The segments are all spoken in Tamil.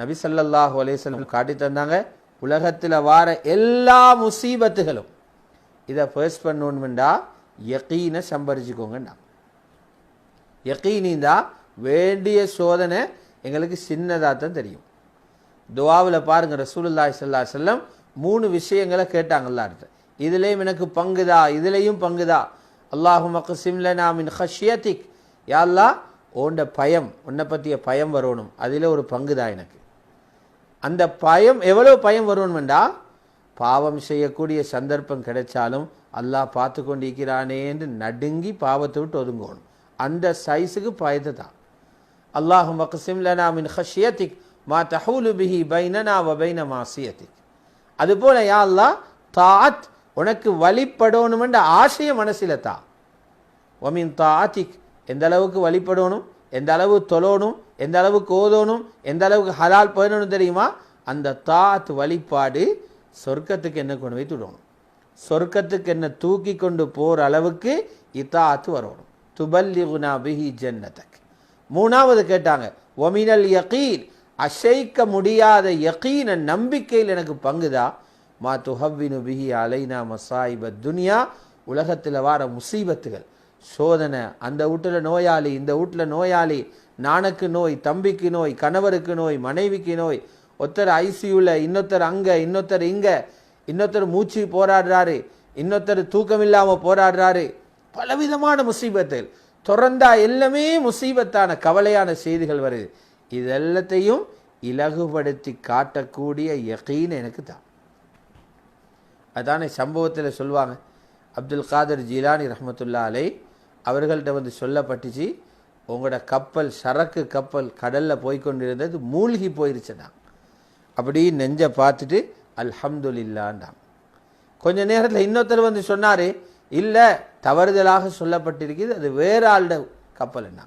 நபி ஸல்லல்லாஹு அலைஹி காட்டி தந்தாங்க. உலகத்தில் வார எல்லா முசீபத்துகளும். இதை ஃபேஸ் பண்ணணும்டா யக்கீனை சம்பரிச்சுக்கோங்கண்ணா. யக்கீனிந்தா வேண்டிய சோதனை எங்களுக்கு சின்னதாக தான் தெரியும். துவாவில் பாருங்கள் ரசூலுல்லாய் சல்லா செல்லம் மூணு விஷயங்களை கேட்டாங்கல்ல அடுத்து. இதுலேயும் எனக்கு பங்குதா இதுலேயும் பங்குதா அல்லாஹு மக்சிம் சிம்லனா மின் ஹஷியத்திக் யா அல்லாஹ் ஓண்ட பயம் உன்னை பற்றிய பயம் வரணும். அதில் ஒரு பங்குதா எனக்கு. அந்த பயம் எவ்வளோ பயம் வரும்னுண்டா பாவம் செய்யக்கூடிய சந்தர்ப்பம் கிடைச்சாலும் அல்லாஹ் பார்த்து கொண்டிருக்கிறானே என்று நடுங்கி பாவத்தை விட்டு ஒதுங்கணும். அந்த சைஸுக்கு பயத்தை தான். அல்லாஹு மக்சிம் லனா மின் ஹஷியத்திக் மா தஹூலு பிஹி பைனனா வ பைன மாசியத்திக் அதுபோல் யா அல்லாஹ் தாத் உனக்கு வழிபடணுமென்ற ஆசைய மனசில் தா. ஒமின் தாத்திக் எந்த அளவுக்கு வழிபடணும் எந்த அளவு தொழணும் எந்த அளவுக்கு ஓதணும் எந்த அளவுக்கு ஹலால் பண்ணணும் தெரியுமா? அந்த தாத் வழிபாடு சொர்க்கத்துக்கு என்ன கொண்டு போய் விடணும் சொர்க்கத்துக்கு என்ன தூக்கி கொண்டு போகிற அளவுக்கு இத்தாத்து வரணும். துபல்லிகுனா பிஹி ஜன்னதக் மூணாவது கேட்டாங்க ஒமினல் யகீன். அசைக்க முடியாத யகீன நம்பிக்கையில் எனக்கு பங்குதா? மா துஹவ்வினு பிஹி அலைனா மசாயிப துனியா. உலகத்தில் வார முசீபத்துகள். சோதனை அந்த வீட்டில் நோயாளி இந்த வீட்டில் நோயாளி நானுக்கு நோய் தம்பிக்கு நோய் கணவருக்கு நோய் மனைவிக்கு நோய் ஒருத்தர் ஐசியூவில் இன்னொருத்தர் அங்கே இன்னொருத்தர் இங்கே இன்னொருத்தர் மூச்சு போராடுறாரு இன்னொருத்தர் தூக்கம் இல்லாமல் போராடுறாரு. பலவிதமான முசீபத்தில் தொடர்ந்தா எல்லாமே முசீபத்தான கவலையான செய்திகள் வருது. இது எல்லாத்தையும் இலகுபடுத்தி காட்டக்கூடிய யகீன் எனக்கு தான். அதானே சம்பவத்தில் சொல்லுவாங்க அப்துல் காதர் ஜிலானி ரஹமத்துல்லா அலை அவர்கள்ட்ட வந்து சொல்லப்பட்டுச்சு. உங்களோட கப்பல் சரக்கு கப்பல் கடலில் போய்க்கொண்டிருந்தது மூழ்கி போயிருச்சுன்னா அப்படி நெஞ்சை பார்த்துட்டு அல்ஹம்துலில்லான்டாங்க கொஞ்ச நேரத்தில் இன்னொருத்தர் வந்து சொன்னார் இல்லை தவறுதலாக சொல்லப்பட்டிருக்குது அது வேற ஆளுட கப்பல்னா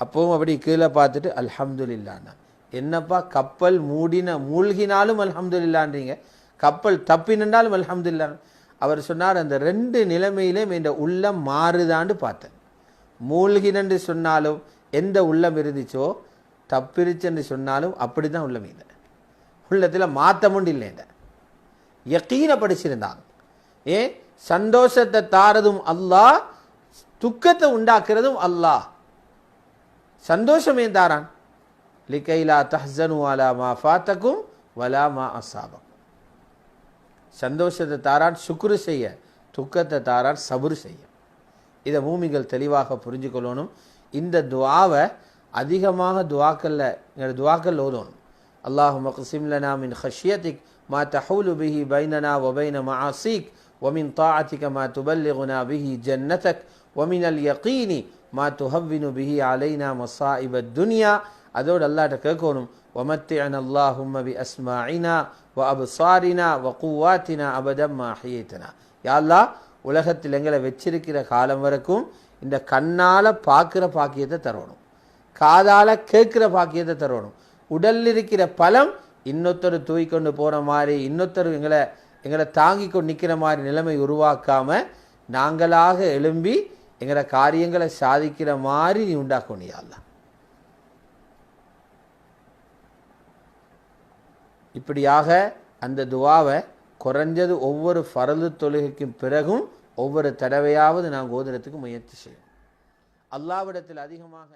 அப்பவும் அப்படி கீழே பார்த்துட்டு அல்ஹம்துலில்லான்னா என்னப்பா கப்பல் மூடின மூழ்கினாலும் அல்ஹம்துலில்லான்றீங்க கப்பல் தப்பி நின்றாலும் அவர் சொன்னார் அந்த ரெண்டு நிலைமையிலும் இந்த உள்ளம் மாறுதான்னு பார்த்தேன். மூழ்கினன்று சொன்னாலும் எந்த உள்ளம் இருந்துச்சோ தப்பிருச்சுன்னு சொன்னாலும் அப்படி தான் உள்ளம் இல்லை உள்ளத்தில் மாற்றமுண்டு இதை யக்கீனை படிச்சிருந்தாங்க ஏன் சந்தோஷத்தை தாரதும் அல்லாஹ் துக்கத்தை உண்டாக்குறதும் அல்லாஹ். சந்தோஷமே தாரான்? லிகைலா தஹ்சனு அலா மா ஃபாத்தக்கும் வலா மா அசாபம் சந்தோஷத்தை தாரான் சுக்குரு செய்ய. துக்கத்தை தாரான் சபுரு செய்ய. இதை பூமிகள் தெளிவாக புரிஞ்சுக்கொள்ளணும் இந்த துவாவை அதிகமாக துவாக்கல்ல எங்களோட துவாக்கல் ஓதணும் அல்லாஹு மக்சிம் லனா மின் ஹஷ்யத்திக் மா தஹூலு பிஹி பைனனா வபைன மஆசிக் ومن طاعتك ما تبلغنا به جنتك ومن اليقين ما تهون به علينا مصائب الدنيا அதோடு அல்லாட்ட கேட்கணும் ومتعنا اللهم بأسماعنا وأبصارنا وقواتنا أبدا ما أحييتنا யா அல்லாஹ் உலகத்தில் எங்களை வச்சிருக்கிற காலம் வரைக்கும் இந்த கண்ணால் பார்க்குற பாக்கியத்தை தரணும். காதால் கேட்குற பாக்கியத்தை தரணும். உடலில் இருக்கிற பலம் இன்னொருத்தர் தூக்கிக்கொண்டு போகிற மாதிரி இன்னொருத்தர் எங்களை எங்களை தாங்கி கொண்டு நிற்கிற மாதிரி நிலைமை உருவாக்காமல் நாங்களாக எழும்பி எங்களோட காரியங்களை சாதிக்கிற மாதிரி நீ உண்டாக்கணும் இப்படியாக அந்த துவாவை குறைஞ்சது ஒவ்வொரு பரது தொழுகைக்கும் பிறகும் ஒவ்வொரு தடவையாவது நான் ஓதுறதுக்கு முயற்சி செய்யும் அல்லாவிடத்தில் அதிகமாக